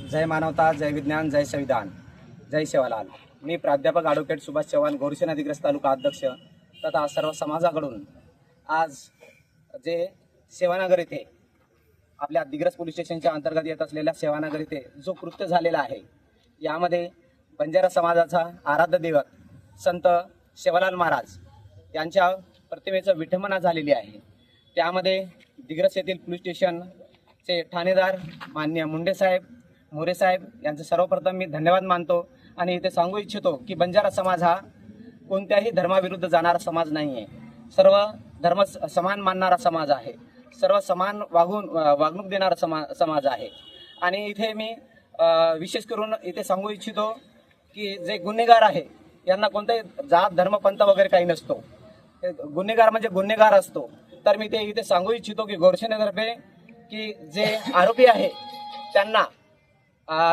जय मानवता जय विज्ञान जय संविधान. जय सेवालाल मी प्राध्यापक ॲडव्होकेट सुभाष चव्हाण गोरशी नदीग्रस्त तालुका अध्यक्ष तथा सर्व समाजाकडून आज जे सेवानगर येथे आपल्या दिग्रस पोलीस स्टेशनच्या अंतर्गत येत असलेल्या सेवानगर येथे जो कृत्य झालेला आहे यामध्ये बंजारा समाजाचा आराध्य दैवत संत सेवालाल महाराज यांच्या प्रतिमेचं विठंबना झालेली आहे. त्यामध्ये दिग्रस येथील पोलीस स्टेशनचे ठाणेदार मान्य मुंडे साहेब मोरे साहेब यांचं सर्वप्रथम मी धन्यवाद मानतो आणि इथे सांगू इच्छितो की बंजारा समाज हा कोणत्याही धर्माविरुद्ध जाणारा समाज नाही आहे सर्व धर्म स- समान मानणारा समाज आहे. सर्व समान वागून वागणूक देणारा समा समाज आहे. आणि इथे मी विशेष करून इथे सांगू इच्छितो की जे गुन्हेगार आहे यांना कोणताही जात धर्म पंथ वगैरे काही नसतो. गुन्हेगार म्हणजे गुन्हेगार असतो. तर मी ते इथे सांगू इच्छितो की गोरसेनेतर्फे की जे आरोपी आहे त्यांना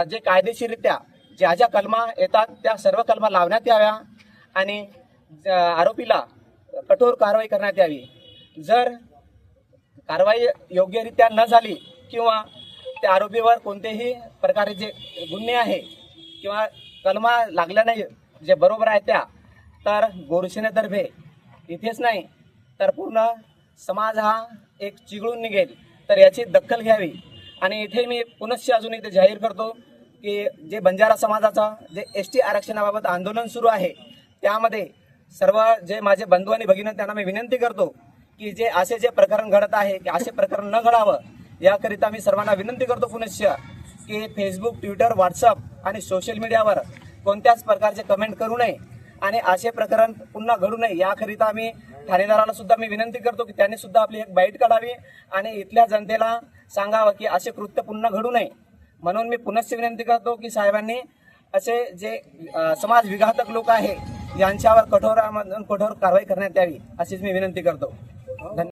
जे कायदेशीररित्या ज्या ज्या कलमा येतात त्या सर्व कलमा लावण्यात याव्या आणि आरोपीला कठोर कारवाई करण्यात यावी. जर कारवाई योग्यरित्या न झाली किंवा त्या आरोपीवर कोणतेही प्रकारे जे गुन्हे आहे किंवा कलमा लागल्या नाही जे बरोबर आहे त्या तर गोरसेनेतर्फे इथेच नाही तर पूर्ण समाज हा एक चिघळून निघेल. तर याची दखल घ्यावी. आणि इथे मी पुनश्च अजून इथे जाहीर करतो की जे बंजारा समाजाचा जे एस टी आरक्षणाबाबत आंदोलन सुरू आहे त्यामध्ये सर्व जे माझे बंधू आणि भगिनी त्यांना मी विनंती करतो की जे असे जे प्रकरण घडत आहे की असे प्रकरण न घडावं याकरिता मी सर्वांना विनंती करतो पुनश्च की फेसबुक ट्विटर व्हॉट्सअप आणि सोशल मीडियावर कोणत्याच प्रकारचे कमेंट करू नये. आणि असे प्रकरण पुन्हा घडू नये. याकरिता आम्ही ठाणेदाराला सुद्धा मी विनंती करतो की त्यांनी सुद्धा आपली एक बाईट काढावी आणि इथल्या जनतेला सांगावं की असे कृत्य पुन्हा घडू नये. म्हणून मी पुनश्च विनंती करतो की साहेबांनी असे जे समाज विघातक लोक आहे यांच्यावर कठोरामधून कठोर कारवाई करण्यात यावी अशीच मी विनंती करतो. धन्यवाद.